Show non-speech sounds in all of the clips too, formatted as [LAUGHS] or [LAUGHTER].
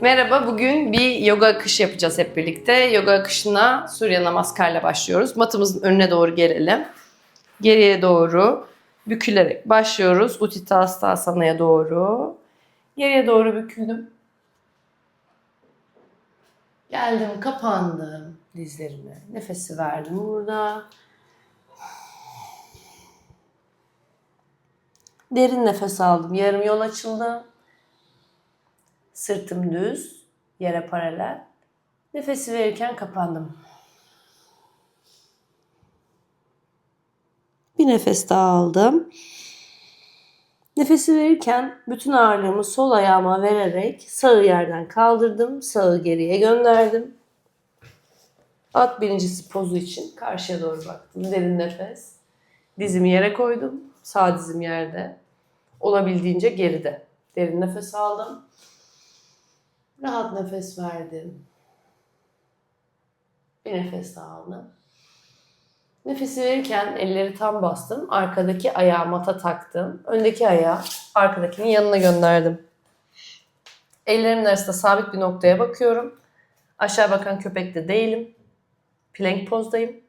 Merhaba, bugün bir yoga akışı yapacağız hep birlikte. Yoga akışına Surya Namaskar'la başlıyoruz. Matımızın önüne doğru gelelim. Geriye doğru bükülerek başlıyoruz. Utthita Hastasana'ya doğru. Geriye doğru büküldüm. Geldim, kapandım dizlerime. Nefesi verdim burada. Derin nefes aldım. Yarım yol açıldı. Sırtım düz, yere paralel. Nefesi verirken kapandım. Bir nefes daha aldım. Nefesi verirken bütün ağırlığımı sol ayağıma vererek sağı yerden kaldırdım. Sağı geriye gönderdim. At birincisi pozu için karşıya doğru baktım. Derin nefes. Dizimi yere koydum. Sağ dizim yerde. Olabildiğince geride. Derin nefes aldım. Rahat nefes verdim. Bir nefes daha aldım. Nefesi verirken elleri tam bastım. Arkadaki ayağı mata taktım. Öndeki ayağı arkadakinin yanına gönderdim. Ellerimin arasında sabit bir noktaya bakıyorum. Aşağı bakan köpekte değilim. Plank pozdayım.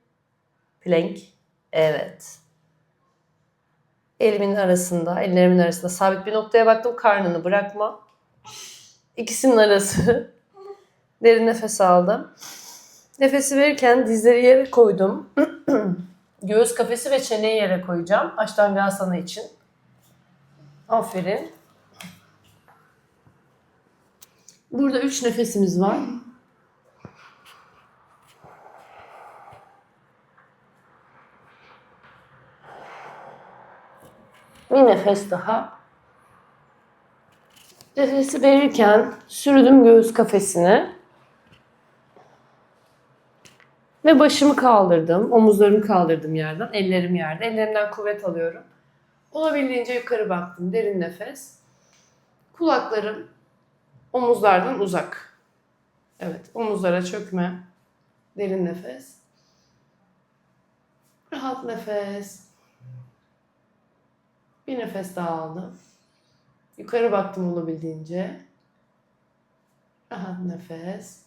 Plank. Evet. Elimin arasında, ellerimin arasında sabit bir noktaya baktım. Karnını bırakma. İkisinin arası. [LAUGHS] Derin nefes aldım. Nefesi verirken dizleri yere koydum. [CLEARS THROAT] Göğüs kafesi ve çeneyi yere koyacağım. Ashtanga için. Aferin. Burada üç nefesimiz var. Bir nefes daha. Nefesi verirken sürdüm göğüs kafesine. Ve başımı kaldırdım. Omuzlarımı kaldırdım yerden. Ellerim yerde. Ellerimden kuvvet alıyorum. Olabildiğince yukarı baktım. Derin nefes. Kulaklarım omuzlardan uzak. Evet. Omuzlara çökme. Derin nefes. Rahat nefes. Bir nefes daha aldım. Yukarı baktım olabildiğince. Rahat nefes.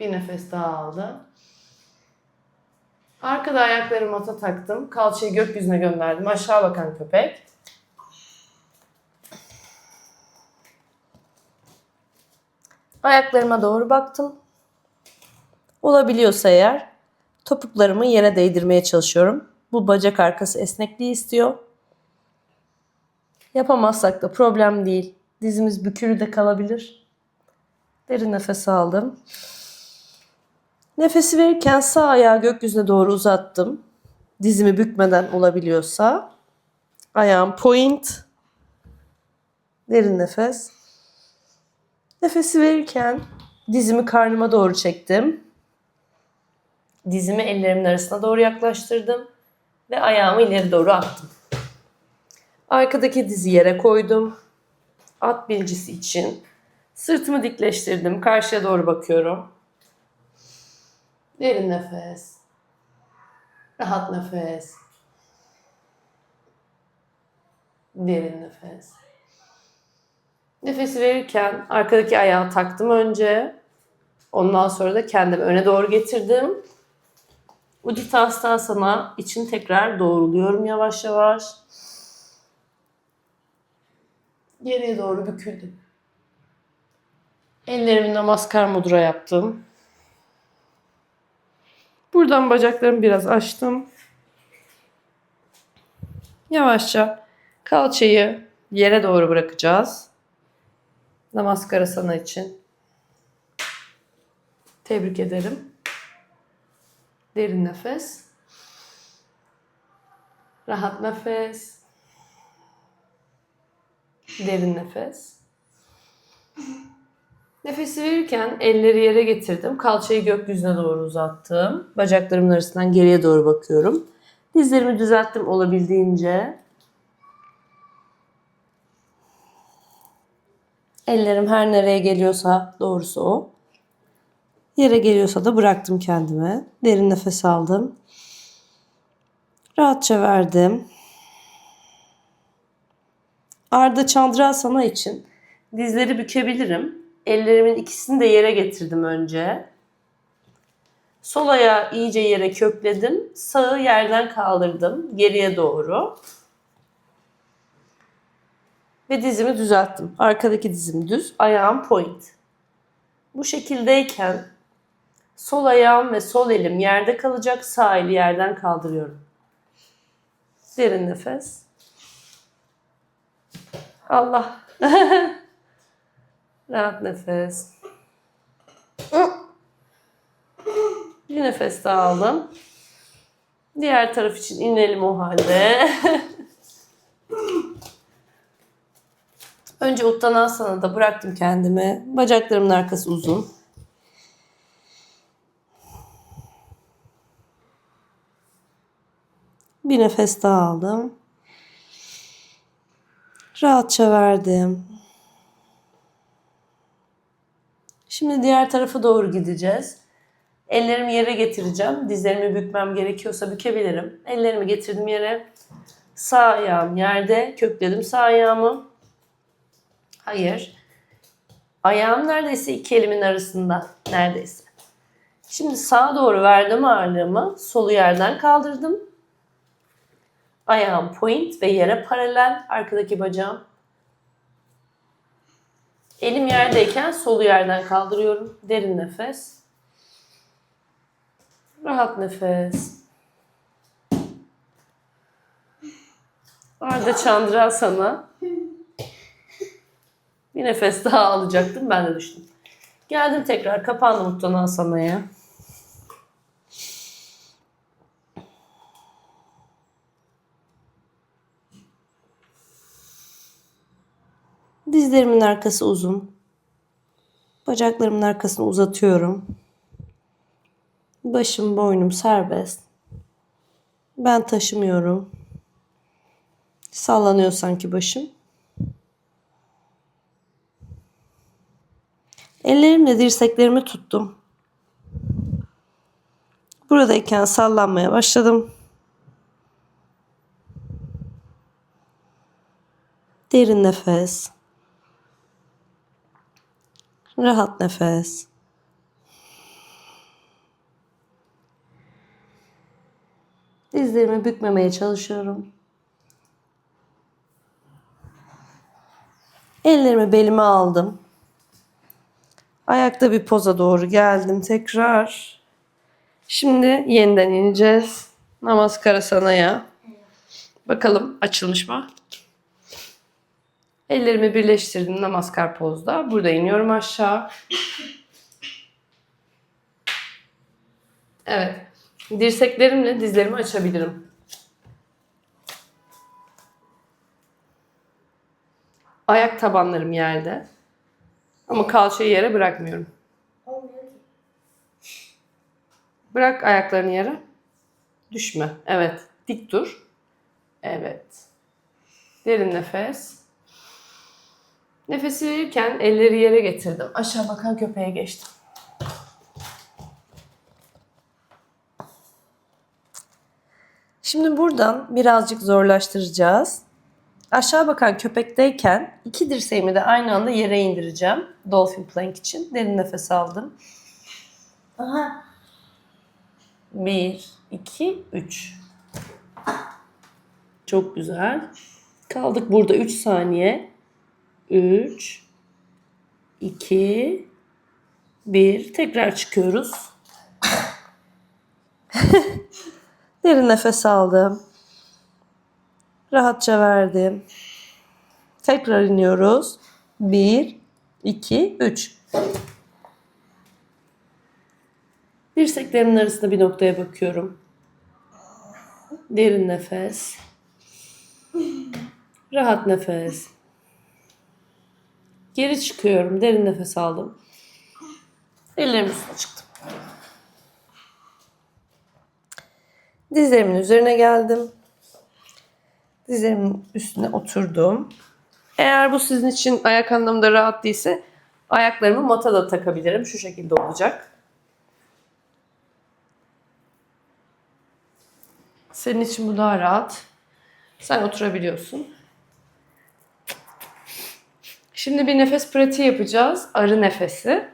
Bir nefes daha aldım. Arkada ayaklarımı ata taktım. Kalçayı gökyüzüne gönderdim. Aşağı bakan köpek. Ayaklarıma doğru baktım. Olabiliyorsa eğer topuklarımı yere değdirmeye çalışıyorum. Bu bacak arkası esnekliği istiyor. Yapamazsak da problem değil. Dizimiz bükülü de kalabilir. Derin nefes aldım. Nefesi verirken sağ ayağı gökyüzüne doğru uzattım. Dizimi bükmeden olabiliyorsa. Ayağım point. Derin nefes. Nefesi verirken dizimi karnıma doğru çektim. Dizimi ellerimin arasına doğru yaklaştırdım ve ayağımı ileri doğru attım. Arkadaki dizi yere koydum. At birincisi için. Sırtımı dikleştirdim. Karşıya doğru bakıyorum. Derin nefes. Rahat nefes. Derin nefes. Nefesi verirken arkadaki ayağı taktım önce. Ondan sonra da kendimi öne doğru getirdim. Udita Hastasana için tekrar doğruluyorum yavaş yavaş. Geriye doğru büküldüm. Ellerimi namaskar mudra yaptım. Buradan bacaklarımı biraz açtım. Yavaşça kalçayı yere doğru bırakacağız. Namaskara sana için. Tebrik ederim. Derin nefes. Rahat nefes. Derin nefes. Nefesi verirken elleri yere getirdim. Kalçayı gökyüzüne doğru uzattım. Bacaklarımın arasından geriye doğru bakıyorum. Dizlerimi düzelttim olabildiğince. Ellerim her nereye geliyorsa doğrusu o. Yere geliyorsa da bıraktım kendime. Derin nefes aldım. Rahatça verdim. Arda Chandrasana için Dizleri bükebilirim. Ellerimin ikisini de yere getirdim önce. Sol ayağı iyice yere kökledim. Sağı yerden kaldırdım geriye doğru. Ve dizimi düzelttim. Arkadaki dizim düz, ayağım point. Bu şekildeyken sol ayağım ve sol elim yerde kalacak, sağ eli yerden kaldırıyorum. Derin nefes. Allah. [LAUGHS] Rahat nefes. Bir nefes daha aldım. Diğer taraf için inelim o halde. [LAUGHS] Önce Uttanasana bıraktım kendimi. Bacaklarımın arkası uzun. Bir nefes daha aldım. Rahatça verdim. Şimdi diğer tarafa doğru gideceğiz. Ellerimi yere getireceğim. Dizlerimi bükmem gerekiyorsa bükebilirim. Ellerimi getirdim yere. Sağ ayağım yerde. Kökledim sağ ayağımı. Hayır. Ayağım neredeyse iki elimin arasında. Neredeyse. Şimdi sağa doğru verdim ağırlığımı. Solu yerden kaldırdım. Ayağım point ve yere paralel. Arkadaki bacağım. Elim yerdeyken solu yerden kaldırıyorum. Derin nefes. Rahat nefes. Arda Chandrasana. Bir nefes daha alacaktım. Ben de düştüm. Geldim tekrar. Kapandım Uttanasana'ya. Dizlerimin arkası uzun. Bacaklarımın arkasını uzatıyorum. Başım, boynum serbest. Ben taşımıyorum. Sallanıyor sanki başım. Ellerimle dirseklerimi tuttum. Buradayken sallanmaya başladım. Derin nefes. Rahat nefes. Dizlerimi bükmemeye çalışıyorum. Ellerimi belime aldım. Ayakta bir poza doğru geldim tekrar. Şimdi yeniden ineceğiz. Namaskara sanaya. Bakalım açılmış mı? Ellerimi birleştirdim namaskar pozda. Burada iniyorum aşağı. Evet. Dirseklerimle dizlerimi açabilirim. Ayak tabanlarım yerde. Ama kalçayı yere bırakmıyorum. Bırak ayaklarını yere. Düşme. Evet. Dik dur. Evet. Derin nefes. Nefesi verirken elleri yere getirdim. Aşağı bakan köpeğe geçtim. Şimdi buradan birazcık zorlaştıracağız. Aşağı bakan köpekteyken iki dirseğimi de aynı anda yere indireceğim. Dolphin plank için. Derin nefes aldım. Aha. 1, 2, 3. Çok güzel. Kaldık burada 3 saniye. 3, 2, 1. Tekrar çıkıyoruz. [LAUGHS] Derin nefes aldım. Rahatça verdim. Tekrar iniyoruz. 1, 2, 3. Dirseklerimin arasında bir noktaya bakıyorum. Derin nefes. Rahat nefes. Geri çıkıyorum. Derin nefes aldım. Ellerimin üstüne çıktım. Dizlerimin üzerine geldim. Dizlerimin üstüne oturdum. Eğer bu sizin için ayak anlamında rahat değilse ayaklarımı mata da takabilirim. Şu şekilde olacak. Senin için bu daha rahat. Sen oturabiliyorsun. Şimdi bir nefes pratiği yapacağız. Arı nefesi.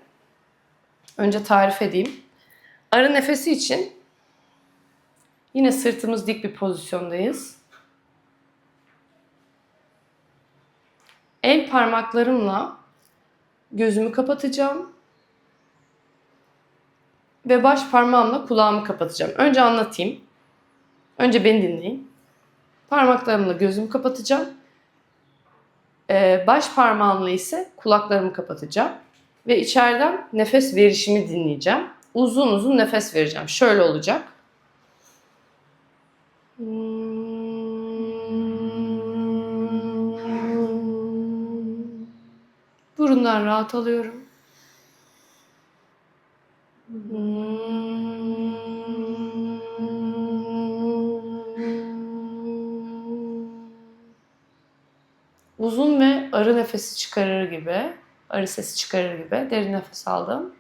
Önce tarif edeyim. Arı nefesi için yine sırtımız dik bir pozisyondayız. El parmaklarımla gözümü kapatacağım. Ve baş parmağımla kulağımı kapatacağım. Önce anlatayım. Önce beni dinleyin. Parmaklarımla gözümü kapatacağım. Ee, baş parmağımla ise kulaklarımı kapatacağım. Ve içeriden nefes verişimi dinleyeceğim. Uzun uzun nefes vereceğim. Şöyle olacak. Burundan rahat alıyorum. Uzun ve arı nefesi çıkarır gibi, arı sesi çıkarır gibi derin nefes aldım.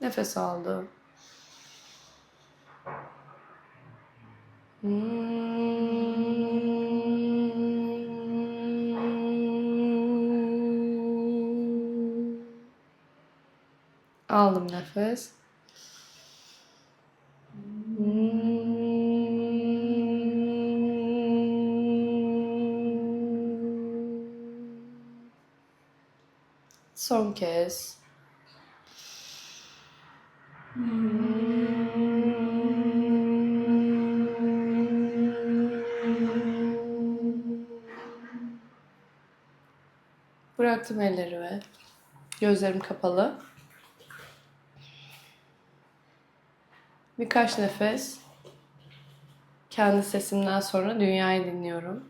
Nefes aldım. Aldım nefes. Son kez. Bıraktım ellerimi. Gözlerim kapalı. Birkaç nefes. Kendi sesimden sonra dünyayı dinliyorum.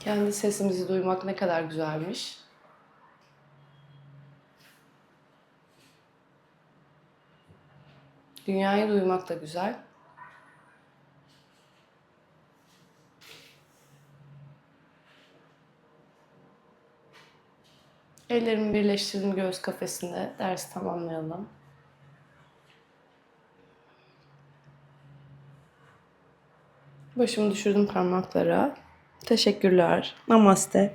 Kendi sesimizi duymak ne kadar güzelmiş. Dünyayı duymak da güzel. Ellerimi birleştirdim göğüs kafesinde. Dersi tamamlayalım. Başımı düşürdüm parmaklara. Teşekkürler. Namaste.